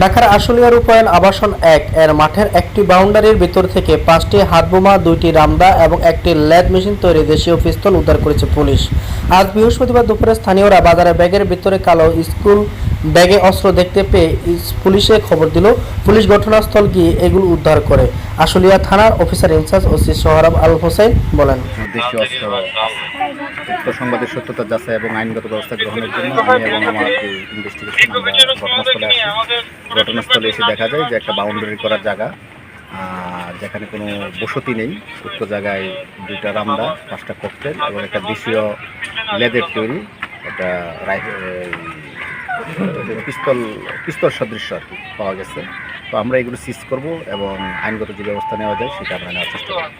ঢাকার আশুলিয়া রূপায়ণ আবাসন এক, এর মাঠের একটি বাউন্ডারির ভিতর থেকে পাঁচটি হাতবোমা, দুইটি রামদা এবং একটি ল্যাদ মেশিন তৈরি দেশীয় পিস্তল উদ্ধার করেছে পুলিশ। আজ বৃহস্পতিবার দুপুরে স্থানীয়রা বাজারে ব্যাগের ভিতরে কালো স্কুল ব্যাগে অস্ত্র দেখতে পেয়ে পুলিশে খবর দিল, পুলিশ ঘটনাস্থল গিয়ে এগুলো উদ্ধার করে। আশুলিয়া থানার officer in charge OC Sohrab Al Hossain বলেন। সংবাদের সত্যতা যাচাই এবং আইনগত ব্যবস্থা গ্রহণের জন্য আমি এবং আমার ইনভেস্টিগেশন ঘটনাস্থলে ঘটনাস্থলে এসে দেখা যায় যে একটা বাউন্ডারি করার জায়গা যেখানে কোনো বসতি নেই। উক্ত জায়গায় দুইটা রামদা, পাঁচটা ককটেল এবং একটা দেশীয় লেদের তৈরি, একটা রাইফেল পিস্তল পিস্তল সদৃশ্য আর কি পাওয়া গেছে। তো আমরা এগুলো সিজ করব এবং আইনগত যে ব্যবস্থা নেওয়া যায়, সেটা আমরা নেওয়ার চেষ্টা করব।